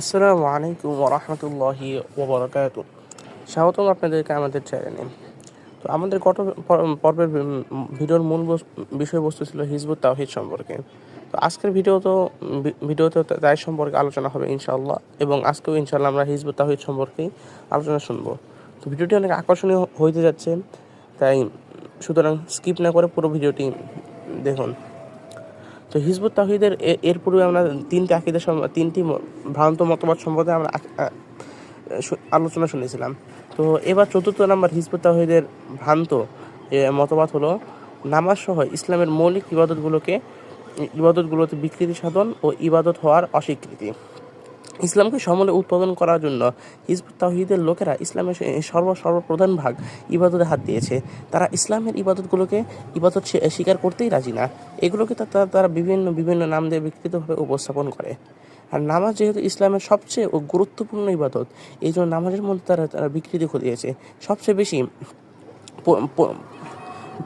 আসসালামু আলাইকুম ওরহমতুল্লাহি ওবরাকাত স্বাগতম আপনাদেরকে আমাদের চ্যানেলে তো আমাদের গত পর্বের ভিডিওর মূল বিষয়বস্তু ছিল হিজবুত তাওহিদ সম্পর্কে। তো আজকের ভিডিও তো ভিডিওতে তাই সম্পর্কে আলোচনা হবে ইনশাআল্লাহ এবং আজকেও ইনশাআল্লাহ আমরা হিজবুত তাওহিদ সম্পর্কেই আলোচনা শুনব। তো ভিডিওটি অনেক আকর্ষণীয় হইতে যাচ্ছে, তাই সুতরাং স্কিপ না করে পুরো ভিডিওটি দেখুন। তো হিজবুত তাহিদের এর পূর্বে আমরা তিনটি আকিদের তিনটি ভ্রান্ত মতবাদ সম্পর্কে আমরা আলোচনা শুনেছিলাম। তো এবার চতুর্থ নাম্বার হিজবুত তাহিদের ভ্রান্ত মতবাদ হলো নামাজ সহ ইসলামের মৌলিক ইবাদতগুলোকে ইবাদতগুলোতে বিকৃতি সাধন ও ইবাদত হওয়ার অস্বীকৃতি। ইসলামকে সমলে উৎপাদন করার জন্য হিজবুত তাহিদের লোকেরা ইসলামের সর্ব সর্বপ্রধান ভাগ ইবাদতে হাত দিয়েছে। তারা ইসলামের ইবাদতগুলোকে ইবাদত স্বীকার করতেই রাজি না। এগুলোকে তা- তা- তারা বিভিন্ন বিভিন্ন নাম দিয়ে বিকৃতভাবে উপস্থাপন করে। আর নামাজ যেহেতু ইসলামের সবচেয়ে গুরুত্বপূর্ণ ইবাদত, এই জন্য নামাজের মধ্যে তারা তারা বিকৃতি ঘটিয়েছে সবচেয়ে বেশি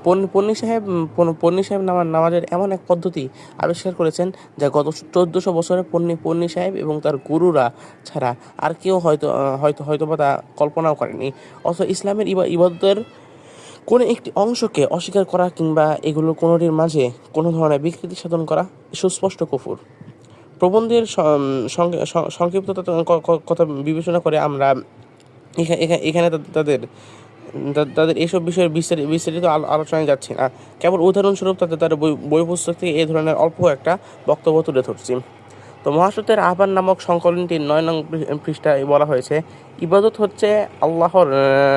পন্নী সাহেব পন্নী সাহেব নামা নামাজের এমন এক পদ্ধতি আবিষ্কার করেছেন যা গত চোদ্দশো বছরে পন্নী পন্নী সাহেব এবং তার গুরুরা ছাড়া আর কেউ হয়তো হয়তো হয়তো বা তা কল্পনাও করেনি। অথচ ইসলামের ইবা- ইবাদতের কোনো একটি অংশকে অস্বীকার করা কিংবা এগুলো কোনোটির মাঝে কোনো ধরনের বিকৃতি সাধন করা সুস্পষ্ট কুফুর। প্রবন্ধের সংক্ষিপ্ততা কথা বিবেচনা করে আমরা এখা- এখা- এখানে তাদের তাদের এসব বিষয়ের বিস্তারিত বিস্তারিত আলো- আলোচনায় যাচ্ছি না। কেবল উদাহরণস্বরূপ তাদের তাদের বই বই পুস্তক থেকে এই ধরনের অল্প একটা বক্তব্য তুলে ধরছি। তো মহাসত্যের আহ্বান নামক সংকলনটির নয় নং পৃষ্ঠায় বলা হয়েছে, ইবাদত হচ্ছে আল্লাহর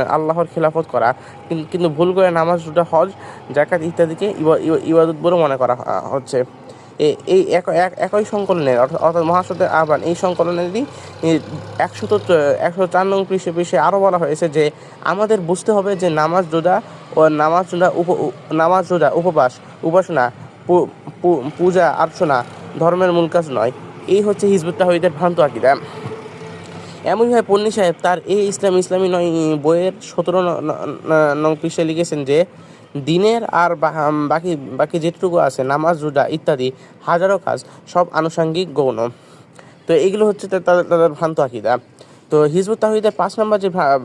আল্লাহর খেলাফত করা। কিন্তু ভুল করে নামাজ হজ জাকাত ইত্যাদিকে ইবা- ইবা- ইবাদত বলে মনে করা হচ্ছে। এই এক- এক- একই সংকলনের অর্থাৎ মহাসত্যের আহ্বান, এই সংকলনেরই একশত একশো চার নং পৃষ্ঠে পৃষ্ঠে আরও বলা হয়েছে যে, আমাদের বুঝতে হবে যে নামাজ রোজা ও নামাজ রোজা উপ নামাজ রোজা উপবাস, উপাসনা পূজা অর্চনা ধর্মের মূল কাজ নয়। এই হচ্ছে হিজবুত তাহিদের ভ্রান্ত আকিদা। এমনইভাবে পন্নী সাহেব তার এই ইসলাম ইসলামী নয়, বইয়ের সতেরো নং পৃষ্ঠায় লিখেছেন যে দিনের আর বাকি বাকি যেটুকু আছে, নামাজ, রোজা ইত্যাদি, হাজারো কাজ, সব আনুষঙ্গিক গৌণ। তো এগুলো হচ্ছে তাদের তাদের ভ্রান্ত আকিদা। তো হিজবুত তাহিদের পাঁচ নম্বর যে ভ্রা-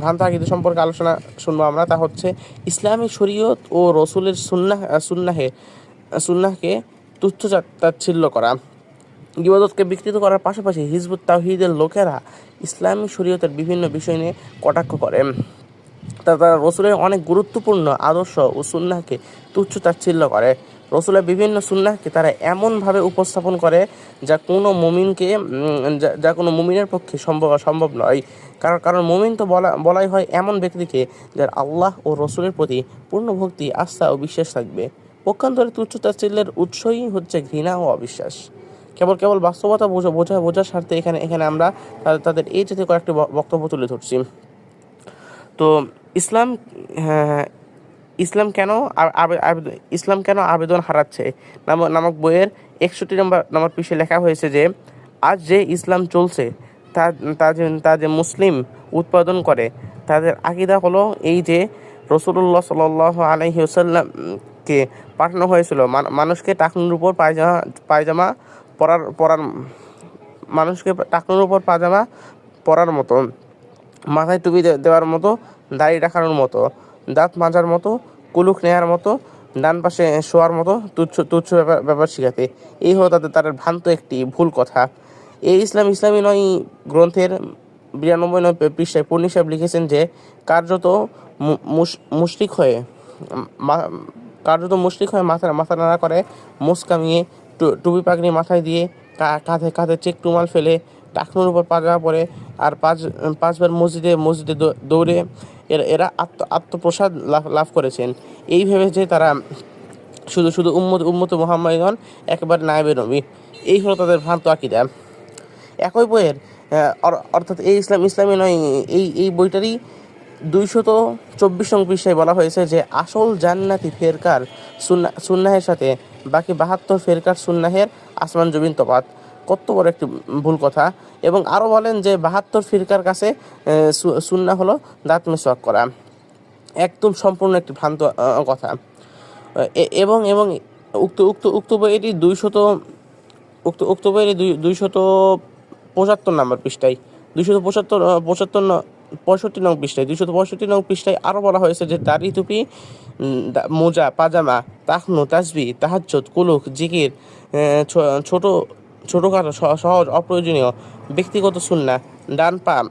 ভ্রান্ত আকিদা সম্পর্কে আলোচনা শুনব আমরা, তা হচ্ছে ইসলামী শরীয়ত ও রসুলের সুন্নাহ, সুন্নাহে সুন্নাহকে তুচ্ছ তাচ্ছিল্য করা। ইবাদতকে বিকৃত করার পাশাপাশি হিজবুত তাহিদের লোকেরা ইসলামী শরীয়তের বিভিন্ন বিষয় নিয়ে কটাক্ষ করে। তা তারা রসুলের অনেক গুরুত্বপূর্ণ আদর্শ ও সুন্নাহকে তুচ্ছ তাচ্ছিল্য করে। রসুলের বিভিন্ন সুন্নাহকে তারা এমনভাবে উপস্থাপন করে যা কোনো মুমিনকে যা- কোনো মুমিনের পক্ষে সম্ভব সম্ভব নয়। কারণ কারণ মুমিন তো বলা বলাই হয় এমন ব্যক্তিকে যার আল্লাহ ও রসুলের প্রতি পূর্ণ ভক্তি, আস্থা ও বিশ্বাস থাকবে। পক্ষান্তরে তুচ্ছ তাচ্ছিল্যের উৎসই হচ্ছে ঘৃণা ও অবিশ্বাস। কেবল কেবল বাস্তবতা বোঝা বোঝা বোঝার স্বার্থে এখানে এখানে আমরা তাদের- এই জাতীয় কয়েকটি বক্তব্য তুলে ধরছি। তো ইসলাম হ্যাঁ, ইসলাম কেন ইসলাম কেন আবেদন হারাচ্ছে? নামক নামক বইয়ের একষট্টি নম্বর নম্বর পৃষ্ঠে লেখা হয়েছে যে আজ যে ইসলাম চলছে তা তা যে তা যে মুসলিম উৎপাদন করে তাদের আকিদা হলো এই যে রসুল্লাহ সাল আলহি ওসাল্লামকে পাঠানো হয়েছিল। মানুষকে টাকনুর উপর পায়জামা পায়জামা পরার পরার মানুষকে টাকনুর উপর পায়জামা পরার মতো মাথায় টুপি দেওয়ার মতো, দাড়ি রাখানোর মতো, দাঁত মাজার মতো কুলুক নেওয়ার মতো, ডান পাশে শোয়ার মতো তুচ্ছ তুচ্ছ ব্যাপার ব্যাপার শিখাতে। এই হলো তাদের তাদের ভ্রান্ত একটি ভুল কথা। এই ইসলাম ইসলামী নয় গ্রন্থের বিরানব্বই নয় পৃষ্ঠায় পূর্ণি সাহেব লিখেছেন যে, কার্যত মুশরিক হয়ে কার্যত মুশরিক হয়ে মাথা মাথা নাড়া করে, মুস কামিয়ে টু- টুপি পাগড়ি মাথায় দিয়ে কাঁধে কাঁধে চেক টুমাল ফেলে টাকনুর উপর পাজা পরে আর পাঁচ, পাঁচবার মসজিদে মসজিদে দৌড়ে এরা এরা আত্ম, আত্মপ্রসাদ লাভ লাভ করেছেন। এই ভেবে যে তারা শুধু শুধু উম্মত উম্মত মোহাম্মদগণ একেবারে নায়বে নবী। এই হলো তাদের ভ্রান্ত আকিদা। একই বইয়ের অর্থাৎ এই ইসলাম, ইসলামী নয়, এই এই বইটারই দুইশত চব্বিশ নং পৃষ্ঠায় বলা হয়েছে যে আসল জান্নাতি ফেরকার সুন্না, সুন্নাহের সাথে বাকি বাহাত্তর ফেরকার সুন্নাহের আসমান জমিন তফাত কত বড় একটি ভুল কথা। এবং আরও বলেন যে বাহাত্তর ফিরকার কাছে সুন্না হলো দাঁত মেসওয়াক করা। একদম সম্পূর্ণ একটি ভ্রান্ত কথা। এবং এবং উক্ত উক্ত উক্ত বইটি দুইশত, উক্ত উক্ত বইয়ের দুই, দুইশত পঁচাত্তর নম্বর পৃষ্ঠায়। দুইশত পঁচাত্তর পঁচাত্তর পঁয়ষট্টি নং পৃষ্ঠায়। দুইশত পঁয়ষট্টি নং পৃষ্ঠায় আরও বলা হয়েছে যে দাড়ি টুপি মোজা, পাজামা তাহনু তাসবি তাহাজ্জত কুলুক জিকির ছোট ছোটোখাটো সহ- সহজ, অপ্রয়োজনীয়, ব্যক্তিগত সুন্না, ডান পা,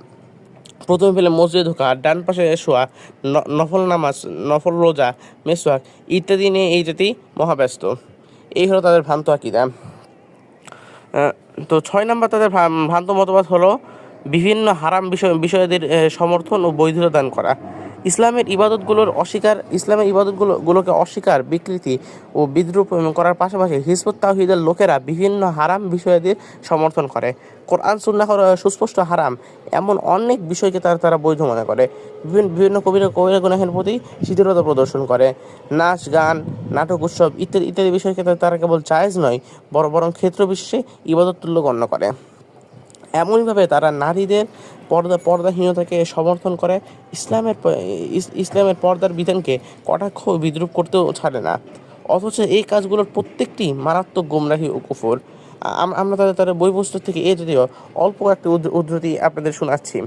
প্রথমে পেলে মসজিদে ঢোকা, ডান পাশে শোয়া নফল নামাজ, নফল রোজা, মেসওয়াক ইত্যাদি নিয়ে এই জাতি মহাব্যস্ত। এই হলো তাদের ভ্রান্ত আকিদা। তো ছয় নম্বর তাদের ভ্রান্ত মতবাদ হলো বিভিন্ন হারাম বিষয়, বিষয়দের সমর্থন ও বৈধতা দান করা। ইসলামের ইবাদতগুলোর অস্বীকার, ইসলামের ইবাদতগুলো গুলোকে অস্বীকার, বিকৃতি ও বিদ্রুপ করার পাশাপাশি হিজবুত তাহিদের লোকেরা বিভিন্ন হারাম বিষয়াদির সমর্থন করে। কোরআন, সুন্নাহ সুস্পষ্ট হারাম এমন অনেক বিষয়কে তারা তারা বৈধ মনে করে। বিভিন্ন বিভিন্ন কবিরা কবিরা গুনাহের প্রতি শিথিলতা প্রদর্শন করে। নাচ, গান, নাটক, উৎসব ইত্যাদি ইত্যাদি বিষয়কে তারা- কেবল জায়েজ নয় বড় বরং ক্ষেত্র বিশেষে ইবাদত তুল্য গণ্য করে। এমনইভাবে তারা নারীদের পর্দা, পর্দাহীনতাকে সমর্থন করে। ইসলামের ইসলামের পর্দার বিধানকে কটাক্ষ বিদ্রুপ করতেও ছাড়ে না। অথচ এই কাজগুলোর প্রত্যেকটি মারাত্মক গোমরাহি ও কুফর। আমরা তাদের তাদের বই পুস্তক থেকে এ যদিও অল্প একটি উদ্ধ- উদ্ধৃতি আপনাদের শোনাচ্ছি।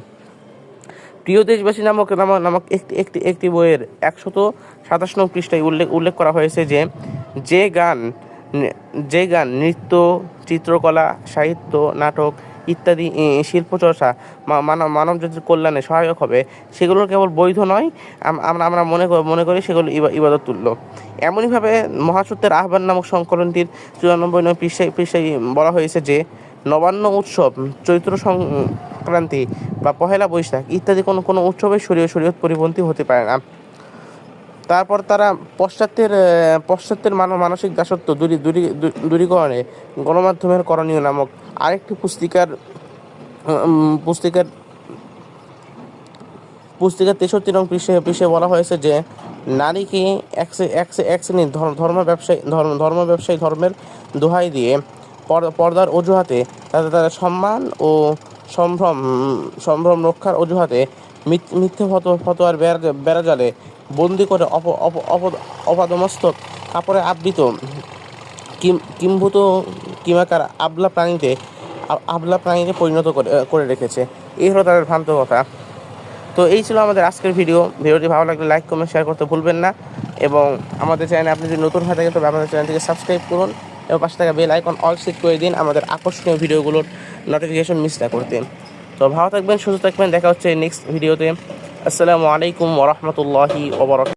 প্রিয় দেশবাসী নামক নামক নামক একটি একটি একটি বইয়ের একশত সাতাশ নং পৃষ্ঠায় উল্লেখ উল্লেখ করা হয়েছে যে যে গান যে গান নৃত্য, চিত্রকলা, সাহিত্য, নাটক ইত্যাদি এ, শিল্পচর্চা মা- মানব মানব জাতির কল্যাণে সহায়ক হবে সেগুলো কেবল বৈধ নয় আমরা আমরা মনে করি মনে করি সেগুলো ইবা- ইবাদত তুল্য এমনইভাবে মহাসত্যের আহ্বান নামক সংকলনটির চুরানব্বই নয় পৃষ্ঠায় পৃষ্ঠায় বলা হয়েছে যে নবান্ন উৎসব চৈত্র সংক্রান্তি বা পহেলা বৈশাখ ইত্যাদি কোনো কোনো উৎসবে শরীয় শরীয়ত পরিপন্থী হতে পারে না। তারপর তারা পশ্চাত্যের পশ্চাত্যের মানব মানসিক দাসত্ব দূরী দূরী দূরীকরণে গণমাধ্যমের করণীয় নামক আরেকটি পুস্তিকার পুস্তিকার পুস্তিকার তেষট্টি রং পৃষ্ঠে পৃষ্ঠে বলা হয়েছে যে নারীকে এক শ্রে- এক শ্রে- এক শ্রেণির ধর্ম ব্যবসায়ী ধর্ম ধর্ম ব্যবসায়ী ধর্মের দোহাই দিয়ে পর- পর্দার অজুহাতে তাদের তাদের সম্মান ও সম্ভ্রম সম্ভ্রম রক্ষার অজুহাতে মিথ- মিথ্যে ফটো ফতোয়ার বেড়া বেড়াজালে বন্দি করে অপ অপ অপ- অপাদমস্তক কাপড়ে আবৃত কিম কিম্ভূত কিমাকার আবলা প্রাণীতে আবলা প্রাণীতে পরিণত করে রেখেছে। এই হলো তাদের ভ্রান্ত কথা। তো এই ছিল আমাদের আজকের ভিডিও ভিডিওটি ভালো লাগলে লাইক কমেন্ট শেয়ার করতে ভুলবেন না। এবং আমাদের চ্যানেলে আপনি যদি নতুন হয়ে থাকেন, তবে আমাদের চ্যানেলটিকে সাবস্ক্রাইব করুন এবং পাশে থাকা বেল আইকন অল সিট করে দিন। আমাদের আকর্ষণীয় ভিডিওগুলোর নোটিফিকেশন মিস না করতে। তো ভালো থাকবেন, সুস্থ থাকবেন। দেখা হচ্ছে নেক্সট ভিডিওতে আসসালামু আলাইকুম ওরহমতুল্লাহি ওবরাকাত